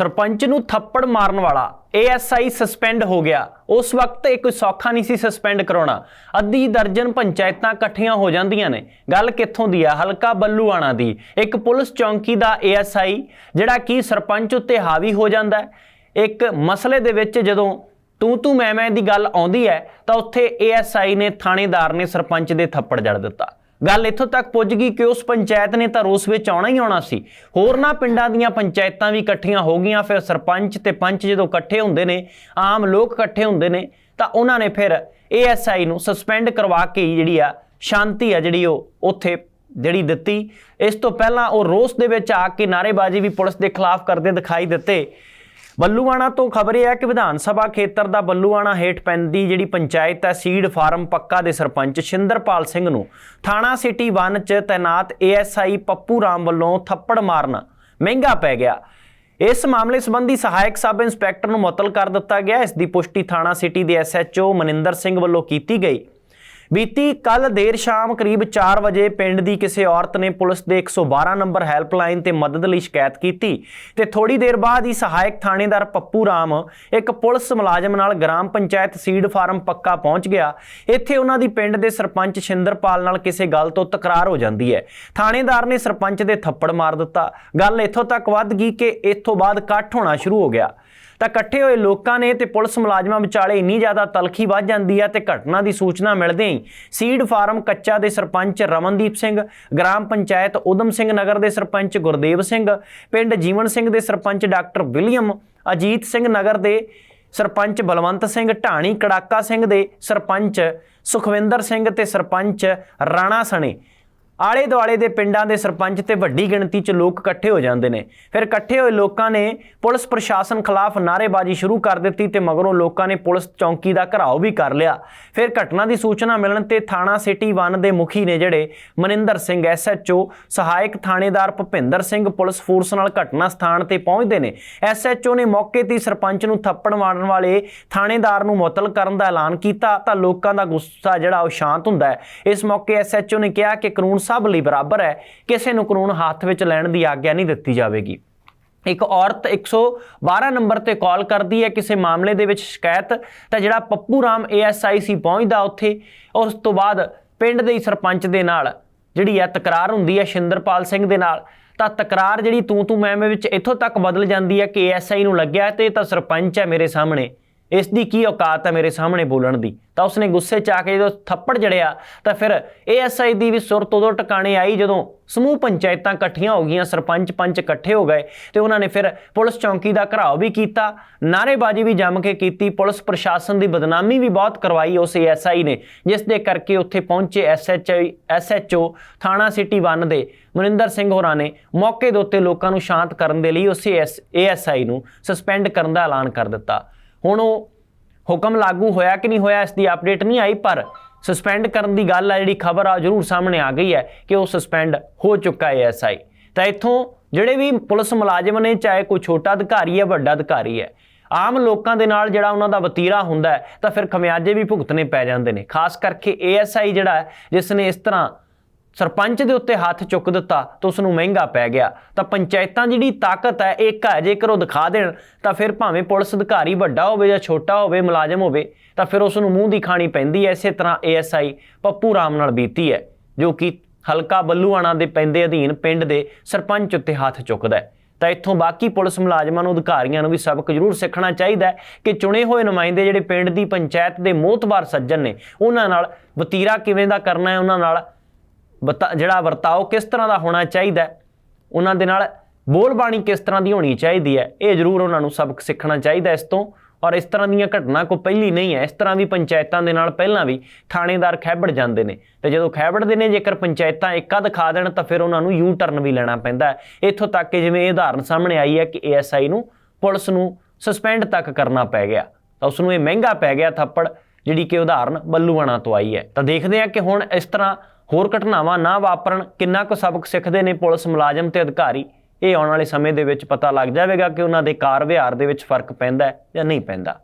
ਸਰਪੰਚ ਨੂੰ ਥੱਪੜ ਮਾਰਨ ਵਾਲਾ ਏਐਸਆਈ ਸਸਪੈਂਡ ਹੋ ਗਿਆ। ਉਸ ਵਕਤ ਇਹ ਕੋਈ ਸੌਖਾ ਨਹੀਂ ਸੀ ਸਸਪੈਂਡ ਕਰਾਉਣਾ। ਅੱਧੀ ਦਰਜਨ ਪੰਚਾਇਤਾਂ ਇਕੱਠੀਆਂ ਹੋ ਜਾਂਦੀਆਂ ਨੇ। ਗੱਲ ਕਿੱਥੋਂ ਦੀ ਆ? ਹਲਕਾ ਬੱਲੂਆਣਾ ਦੀ। ਇੱਕ ਪੁਲਿਸ ਚੌਂਕੀ ਦਾ ਏਐਸਆਈ, ਜਿਹੜਾ ਕਿ ਸਰਪੰਚ ਉੱਤੇ ਹਾਵੀ ਹੋ ਜਾਂਦਾ ਇੱਕ ਮਸਲੇ ਦੇ ਵਿੱਚ ਜਦੋਂ ਤੂੰ ਤੂੰ ਮੈਂ ਮੈਂ ਦੀ ਗੱਲ ਆਉਂਦੀ ਹੈ, ਤਾਂ ਉੱਥੇ ਏਐਸਆਈ ਨੇ ਥਾਣੇਦਾਰ ਨੇ ਸਰਪੰਚ ਦੇ ਥੱਪੜ ਜੜ ਦਿੱਤਾ। ਗੱਲ ਇੱਥੋਂ ਤੱਕ ਪੁੱਜ ਗਈ ਕਿ ਉਸ ਪੰਚਾਇਤ ਨੇ ਤਾਂ ਰੋਸ ਵਿੱਚ ਆਉਣਾ ਹੀ ਆਉਣਾ ਸੀ। ਹੋਰਨਾਂ ਪਿੰਡਾਂ ਦੀਆਂ ਪੰਚਾਇਤਾਂ ਵੀ ਇਕੱਠੀਆਂ ਹੋ ਗਈਆਂ, ਫਿਰ ਸਰਪੰਚ ਤੇ ਪੰਚ ਜਦੋਂ ਇਕੱਠੇ ਹੁੰਦੇ ਨੇ, ਆਮ ਲੋਕ ਇਕੱਠੇ ਹੁੰਦੇ ਨੇ, ਤਾਂ ਉਹਨਾਂ ਨੇ ਫਿਰ ਏਐਸਆਈ ਨੂੰ ਸਸਪੈਂਡ ਕਰਵਾ ਕੇ ਹੀ ਜਿਹੜੀ ਆ, ਸ਼ਾਂਤੀ ਆ ਜਿਹੜੀ ਉਹ ਉੱਥੇ ਜਿਹੜੀ ਦਿੱਤੀ। ਇਸ ਤੋਂ ਪਹਿਲਾਂ ਉਹ ਰੋਸ ਦੇ ਵਿੱਚ ਆ ਕੇ ਨਾਅਰੇਬਾਜ਼ੀ ਵੀ ਪੁਲਿਸ ਦੇ ਖਿਲਾਫ ਕਰਦੇ ਦਿਖਾਈ ਦਿੱਤੇ। ਬੱਲੂਆਣਾ ਤੋਂ ਖਬਰ ਇਹ ਹੈ ਕਿ ਵਿਧਾਨ ਸਭਾ ਖੇਤਰ ਦਾ ਬੱਲੂਆਣਾ ਹੇਠ ਪੈਂਦੀ ਜਿਹੜੀ ਪੰਚਾਇਤ ਹੈ, ਸੀਡ ਫਾਰਮ ਪੱਕਾ ਦੇ ਸਰਪੰਚ ਸ਼ਿੰਦਰਪਾਲ ਸਿੰਘ ਨੂੰ। ਥਾਣਾ ਸਿਟੀ 1 ਚ ਤੈਨਾਤ ਏਐਸਆਈ ਪੱਪੂ ਰਾਮ ਵੱਲੋਂ ਥੱਪੜ ਮਾਰਨਾ ਮਹਿੰਗਾ ਪੈ ਗਿਆ। ਇਸ ਮਾਮਲੇ ਸੰਬੰਧੀ ਸਹਾਇਕ ਸਬ ਇੰਸਪੈਕਟਰ ਨੂੰ ਮੁਅੱਤਲ ਕਰ ਦਿੱਤਾ ਗਿਆ। ਇਸ ਦੀ ਪੁਸ਼ਟੀ ਥਾਣਾ ਸਿਟੀ ਦੇ ਐਸਐਚਓ ਮਨਿੰਦਰ ਸਿੰਘ ਵੱਲੋਂ ਕੀਤੀ ਗਈ। ਬੀਤੀ ਕੱਲ ਦੇਰ ਸ਼ਾਮ ਕਰੀਬ 4 ਵਜੇ ਪਿੰਡ ਦੀ ਕਿਸੇ ਔਰਤ ਨੇ ਪੁਲਿਸ ਦੇ 112 ਨੰਬਰ ਹੈਲਪਲਾਈਨ ਤੇ ਮਦਦ ਲਈ ਸ਼ਿਕਾਇਤ ਕੀਤੀ ਤੇ ਥੋੜੀ ਦੇਰ ਬਾਅਦ ਹੀ ਸਹਾਇਕ ਥਾਣੇਦਾਰ ਪੱਪੂ ਰਾਮ ਇੱਕ ਪੁਲਿਸ ਮੁਲਾਜ਼ਮ ਨਾਲ ਗ੍ਰਾਮ ਪੰਚਾਇਤ ਸੀਡ ਫਾਰਮ ਪੱਕਾ ਪਹੁੰਚ ਗਿਆ। ਇੱਥੇ ਉਹਨਾਂ ਦੀ ਪਿੰਡ ਦੇ ਸਰਪੰਚ ਸ਼ਿੰਦਰਪਾਲ ਨਾਲ ਕਿਸੇ ਗੱਲ ਤੋਂ ਤਕਰਾਰ ਹੋ ਜਾਂਦੀ ਹੈ। ਥਾਣੇਦਾਰ ਨੇ ਸਰਪੰਚ ਦੇ ਥੱਪੜ ਮਾਰ ਦਿੱਤਾ। ਗੱਲ ਇੱਥੋਂ ਤੱਕ ਵੱਧ ਗਈ ਕਿ ਇੱਥੋਂ ਬਾਅਦ ਇਕੱਠ ਹੋਣਾ ਸ਼ੁਰੂ ਹੋ ਗਿਆ। ਤਾਂ ਇਕੱਠੇ ਹੋਏ ਲੋਕਾਂ ਨੇ ਤੇ ਪੁਲਿਸ ਮੁਲਾਜ਼ਮਾਂ ਵਿਚਾਲੇ ਇੰਨੀ ਜ਼ਿਆਦਾ ਤਲਖੀ ਵੱਧ ਜਾਂਦੀ ਹੈ ਤੇ ਘਟਨਾ ਦੀ ਸੂਚਨਾ ਮਿਲਦੇ ਹੀ ਸੀਡ ਫਾਰਮ ਕੱਚਾ ਦੇ ਸਰਪੰਚ ਰਮਨਦੀਪ ਸਿੰਘ, ਗ੍ਰਾਮ ਪੰਚਾਇਤ ਉਦਮ ਸਿੰਘ ਨਗਰ ਦੇ ਸਰਪੰਚ ਗੁਰਦੇਵ ਸਿੰਘ, ਪਿੰਡ ਜੀਵਨ ਸਿੰਘ ਦੇ ਸਰਪੰਚ ਡਾਕਟਰ ਵਿਲੀਅਮ, ਅਜੀਤ ਸਿੰਘ ਨਗਰ ਦੇ ਸਰਪੰਚ ਬਲਵੰਤ ਸਿੰਘ, ਢਾਣੀ ਕੜਾਕਾ ਸਿੰਘ ਦੇ ਸਰਪੰਚ ਸੁਖਵਿੰਦਰ ਸਿੰਘ ਤੇ ਸਰਪੰਚ ਰਾਣਾ ਸਣੇ। ਆਲੇ ਦੁਆਲੇ ਦੇ ਪਿੰਡਾਂ ਦੇ ਸਰਪੰਚ ਤੇ ਵੱਡੀ ਗਿਣਤੀ 'ਚ ਲੋਕ ਇਕੱਠੇ ਹੋ ਜਾਂਦੇ ਨੇ। ਫਿਰ ਇਕੱਠੇ ਹੋਏ ਲੋਕਾਂ ਨੇ ਪੁਲਿਸ ਪ੍ਰਸ਼ਾਸਨ ਖਿਲਾਫ ਨਾਅਰੇਬਾਜ਼ੀ ਸ਼ੁਰੂ ਕਰ ਦਿੱਤੀ ਤੇ ਮਗਰੋਂ ਲੋਕਾਂ ਨੇ ਪੁਲਿਸ ਚੌਂਕੀ ਦਾ ਘਰਾਓ ਵੀ ਕਰ ਲਿਆ। ਫਿਰ ਘਟਨਾ ਦੀ ਸੂਚਨਾ ਮਿਲਣ ਤੇ ਥਾਣਾ ਸਿਟੀ 1 ਦੇ ਮੁਖੀ ਨੇ ਜਿਹੜੇ ਮਨਿੰਦਰ ਸਿੰਘ ਐਸਐਚਓ ਸਹਾਇਕ ਥਾਣੇਦਾਰ ਭੁਪਿੰਦਰ ਸਿੰਘ ਪੁਲਿਸ ਫੋਰਸ ਨਾਲ ਘਟਨਾ ਸਥਾਨ ਤੇ ਪਹੁੰਚਦੇ ਨੇ। ਐਸਐਚਓ ਨੇ ਮੌਕੇ ਤੇ ਸਰਪੰਚ ਨੂੰ ਥੱਪੜ ਮਾਰਨ ਵਾਲੇ ਥਾਣੇਦਾਰ ਨੂੰ ਮੁਅੱਤਲ ਕਰਨ ਦਾ ਐਲਾਨ ਕੀਤਾ ਤਾਂ ਲੋਕਾਂ ਦਾ ਗੁੱਸਾ ਜਿਹੜਾ ਉਹ ਸ਼ਾਂਤ ਹੁੰਦਾ ਹੈ। ਇਸ ਮੌਕੇ ਐਸਐਚਓ ਨੇ ਕਿਹਾ ਕਿ ਕਾਨੂੰਨ ਸਭ ਲਈ ਬਰਾਬਰ ਹੈ, ਕਿਸੇ ਨੂੰ ਕਾਨੂੰਨ ਹੱਥ ਵਿੱਚ ਲੈਣ ਦੀ ਆਗਿਆ ਨਹੀਂ ਦਿੱਤੀ ਜਾਵੇਗੀ। ਇੱਕ ਔਰਤ 112 ਨੰਬਰ ਤੇ ਕਾਲ ਕਰਦੀ ਹੈ, ਕਿਸੇ ਮਾਮਲੇ ਦੇ ਵਿੱਚ ਸ਼ਿਕਾਇਤ, ਤਾਂ ਜਿਹੜਾ ਪੱਪੂ ਰਾਮ ਏਐਸਆਈ ਸੀ ਪਹੁੰਚਦਾ ਉੱਥੇ ਔਰ ਉਸ ਤੋਂ ਬਾਅਦ ਪਿੰਡ ਦੇ ਸਰਪੰਚ ਦੇ ਨਾਲ ਜਿਹੜੀ ਹੈ ਤਕਰਾਰ ਹੁੰਦੀ ਹੈ, ਸ਼ਿੰਦਰਪਾਲ ਸਿੰਘ ਦੇ ਨਾਲ, ਤਾਂ ਤਕਰਾਰ ਜਿਹੜੀ ਤੂੰ ਤੂੰ ਮੈਂ ਵਿੱਚ ਇੱਥੋਂ ਤੱਕ ਬਦਲ ਜਾਂਦੀ ਹੈ ਕਿ ਏਐਸਆਈ ਨੂੰ ਲੱਗਿਆ ਤੇ ਇਹ ਤਾਂ ਸਰਪੰਚ ਹੈ ਮੇਰੇ ਸਾਹਮਣੇ। ਇਸ ਦੀ ਕੀ ਔਕਾਤ ਹੈ ਮੇਰੇ ਸਾਹਮਣੇ ਬੋਲਣ ਦੀ? ਤਾਂ ਉਸਨੇ ਗੁੱਸੇ 'ਚ ਆ ਕੇ ਜਦੋਂ ਥੱਪੜ ਜੜਿਆ, ਤਾਂ ਫਿਰ ਏਐਸਆਈ ਦੀ ਵੀ ਸੁਰਤ ਉਦੋਂ ਟਿਕਾਣੇ ਆਈ ਜਦੋਂ ਸਮੂਹ ਪੰਚਾਇਤਾਂ ਇਕੱਠੀਆਂ ਹੋ ਗਈਆਂ, ਸਰਪੰਚ ਪੰਚ ਇਕੱਠੇ ਹੋ ਗਏ ਤੇ ਉਹਨਾਂ ਨੇ ਫਿਰ ਪੁਲਿਸ ਚੌਂਕੀ ਦਾ ਘਰਾਓ ਵੀ ਕੀਤਾ, ਨਾਅਰੇਬਾਜ਼ੀ ਵੀ ਜੰਮ ਕੇ ਕੀਤੀ, ਪੁਲਿਸ ਪ੍ਰਸ਼ਾਸਨ ਦੀ ਬਦਨਾਮੀ ਵੀ ਬਹੁਤ ਕਰਵਾਈ ਉਸ ਏਐਸਆਈ ਨੇ, ਜਿਸ ਦੇ ਕਰਕੇ ਉੱਥੇ ਪਹੁੰਚੇ ਐਸਐਚਆਈ ਐਸਐਚਓ ਥਾਣਾ ਸਿਟੀ 1 ਦੇ ਮਨਿੰਦਰ ਸਿੰਘ ਹੋਰਾਂ ਨੇ ਮੌਕੇ ਦੇ ਉੱਤੇ ਲੋਕਾਂ ਨੂੰ ਸ਼ਾਂਤ ਕਰਨ ਦੇ ਲਈ ਉਸ ਏਐਸਆਈ ਨੂੰ ਸਸਪੈਂਡ ਕਰਨ ਦਾ ਐਲਾਨ ਕਰ ਦਿੱਤਾ। ਹੁਣ ਉਹ ਹੁਕਮ ਲਾਗੂ ਹੋਇਆ ਕਿ ਨਹੀਂ ਹੋਇਆ, ਇਸ ਦੀ ਅਪਡੇਟ ਨਹੀਂ ਆਈ, ਪਰ ਸਸਪੈਂਡ ਕਰਨ ਦੀ ਗੱਲ ਆ, ਜਿਹੜੀ ਖਬਰ ਆ ਜ਼ਰੂਰ ਸਾਹਮਣੇ ਆ ਗਈ ਹੈ ਕਿ ਉਹ ਸਸਪੈਂਡ ਹੋ ਚੁੱਕਾ ਹੈ ਐਸਆਈ ਤਾਂ ਇੱਥੋਂ ਜਿਹੜੇ ਵੀ ਪੁਲਿਸ ਮੁਲਾਜ਼ਮ ਨੇ, ਚਾਹੇ ਕੋਈ ਛੋਟਾ ਅਧਿਕਾਰੀ ਹੈ, ਵੱਡਾ ਅਧਿਕਾਰੀ ਹੈ, ਆਮ ਲੋਕਾਂ ਦੇ ਨਾਲ ਜਿਹੜਾ ਉਹਨਾਂ ਦਾ ਵਤੀਰਾ ਹੁੰਦਾ ਤਾਂ ਫਿਰ ਖਮਿਆਜੇ ਵੀ ਭੁਗਤਣੇ ਪੈ ਜਾਂਦੇ ਨੇ। ਖਾਸ ਕਰਕੇ ਏਐਸਆਈ ਜਿਹੜਾ ਜਿਸ ਨੇ ਇਸ ਤਰ੍ਹਾਂ ਸਰਪੰਚ ਦੇ ਉੱਤੇ ਹੱਥ ਚੁੱਕ ਦਿੱਤਾ ਤਾਂ ਉਸ ਨੂੰ ਮਹਿੰਗਾ ਪੈ ਗਿਆ। ਤਾਂ ਪੰਚਾਇਤਾਂ ਜਿਹੜੀ ਤਾਕਤ ਹੈ ਇੱਕ ਹੈ ਜੇਕਰ ਉਹ ਦਿਖਾ ਦੇਣ, ਤਾਂ ਫਿਰ ਭਾਵੇਂ ਪੁਲਿਸ ਅਧਿਕਾਰੀ ਵੱਡਾ ਹੋਵੇ ਜਾਂ ਛੋਟਾ ਹੋਵੇ, ਮੁਲਾਜ਼ਮ ਹੋਵੇ, ਤਾਂ ਫਿਰ ਉਸ ਨੂੰ ਮੂੰਹ ਦੀ ਖਾਣੀ ਪੈਂਦੀ ਹੈ। ਇਸੇ ਤਰ੍ਹਾਂ ਏਐਸਆਈ ਪੱਪੂ ਰਾਮ ਨਾਲ ਬੀਤੀ ਹੈ, ਜੋ ਕਿ ਹਲਕਾ ਬੱਲੂਆਣਾ ਦੇ ਪੈਂਦੇ ਅਧੀਨ ਪਿੰਡ ਦੇ ਸਰਪੰਚ ਉੱਤੇ ਹੱਥ ਚੁੱਕਦਾ ਹੈ। ਤਾਂ ਇੱਥੋਂ ਬਾਕੀ ਪੁਲਿਸ ਮੁਲਾਜ਼ਮਾਂ ਨੂੰ, ਅਧਿਕਾਰੀਆਂ ਨੂੰ ਵੀ ਸਬਕ ਜ਼ਰੂਰ ਸਿੱਖਣਾ ਚਾਹੀਦਾ ਕਿ ਚੁਣੇ ਹੋਏ ਨੁਮਾਇੰਦੇ ਜਿਹੜੇ ਪਿੰਡ ਦੀ ਪੰਚਾਇਤ ਦੇ ਮੋਹਤਬਾਰ ਸੱਜਣ ਨੇ, ਉਹਨਾਂ ਨਾਲ ਵਤੀਰਾ ਕਿਵੇਂ ਦਾ ਕਰਨਾ ਹੈ, ਉਹਨਾਂ ਨਾਲ ਜਿਹੜਾ ਵਰਤਾਓ ਕਿਸ ਤਰ੍ਹਾਂ ਦਾ ਹੋਣਾ ਚਾਹੀਦਾ ਉਹਨਾਂ ਦੇ ਨਾਲ ਬੋਲ ਬਾਣੀ ਕਿਸ ਤਰ੍ਹਾਂ ਦੀ ਹੋਣੀ ਚਾਹੀਦੀ ਹੈ, ਇਹ ਜ਼ਰੂਰ ਉਹਨਾਂ ਨੂੰ ਸਬਕ ਸਿੱਖਣਾ ਚਾਹੀਦਾ ਇਸ ਤੋਂ, ਔਰ ਇਸ ਤਰ੍ਹਾਂ ਦੀਆਂ ਘਟਨਾ ਕੋ ਪਹਿਲੀ ਨਹੀਂ ਹੈ, ਇਸ ਤਰ੍ਹਾਂ ਵੀ ਪੰਚਾਇਤਾਂ ਦੇ ਨਾਲ ਪਹਿਲਾਂ ਵੀ ਥਾਣੇਦਾਰ ਖੈਬੜ ਜਾਂਦੇ ਨੇ, ਤੇ ਜਦੋਂ ਖੈਬੜਦੇ ਨੇ, ਜੇਕਰ ਪੰਚਾਇਤਾਂ ਇੱਕਾ ਦਿਖਾ ਦੇਣ, ਤਾਂ ਫਿਰ ਉਹਨਾਂ ਨੂੰ ਯੂ ਟਰਨ ਵੀ ਲੈਣਾ ਪੈਂਦਾ ਇੱਥੋਂ ਤੱਕ ਕਿ ਜਿਵੇਂ ਇਹ ਉਦਾਹਰਨ ਸਾਹਮਣੇ ਆਈ ਹੈ ਕਿ ਏਐਸਆਈ ਨੂੰ ਪੁਲਿਸ ਨੂੰ ਸਸਪੈਂਡ ਤੱਕ ਕਰਨਾ ਪੈ ਗਿਆ, ਤਾਂ ਉਸ ਨੂੰ ਇਹ ਮਹਿੰਗਾ ਪੈ ਗਿਆ ਥੱਪੜ, ਜਿਹੜੀ ਕਿ ਉਦਾਹਰਨ ਬੱਲੂਆਣਾ ਤੋਂ ਆਈ ਹੈ। ਤਾਂ ਦੇਖਦੇ ਹਾਂ ਕਿ ਹੁਣ ਇਸ ਤਰ੍ਹਾਂ ਹੋਰ ਘਟਨਾਵਾਂ ਨਾ ਵਾਪਰਨ, ਕਿੰਨਾ ਕੁ ਸਬਕ ਸਿੱਖਦੇ ਨੇ ਪੁਲਿਸ ਮੁਲਾਜ਼ਮ ਤੇ ਅਧਿਕਾਰੀ, ਇਹ ਆਉਣ ਵਾਲੇ ਸਮੇਂ ਦੇ ਵਿੱਚ ਪਤਾ ਲੱਗ ਜਾਵੇਗਾ ਕਿ ਉਹਨਾਂ ਦੇ ਕਾਰ ਵਿਹਾਰ ਦੇ ਵਿੱਚ ਫ਼ਰਕ ਪੈਂਦਾ ਹੈ ਜਾਂ ਨਹੀਂ ਪੈਂਦਾ।